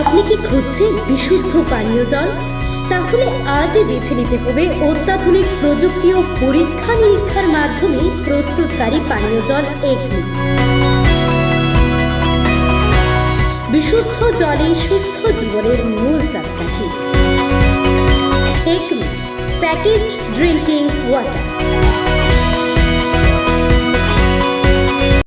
আপনি কি খুঁজছেন বিশুদ্ধ পানীয় জল? তাহলে আজই বেছে নিতে হবে অত্যাধুনিক প্রযুক্তি ও পরীক্ষা নিরীক্ষার মাধ্যমে প্রস্তুতকারী পানীয় জল এগনি। বিশুদ্ধ জলে সুস্থ জীবনের মূল চাকাঠি। Acme packaged drinking water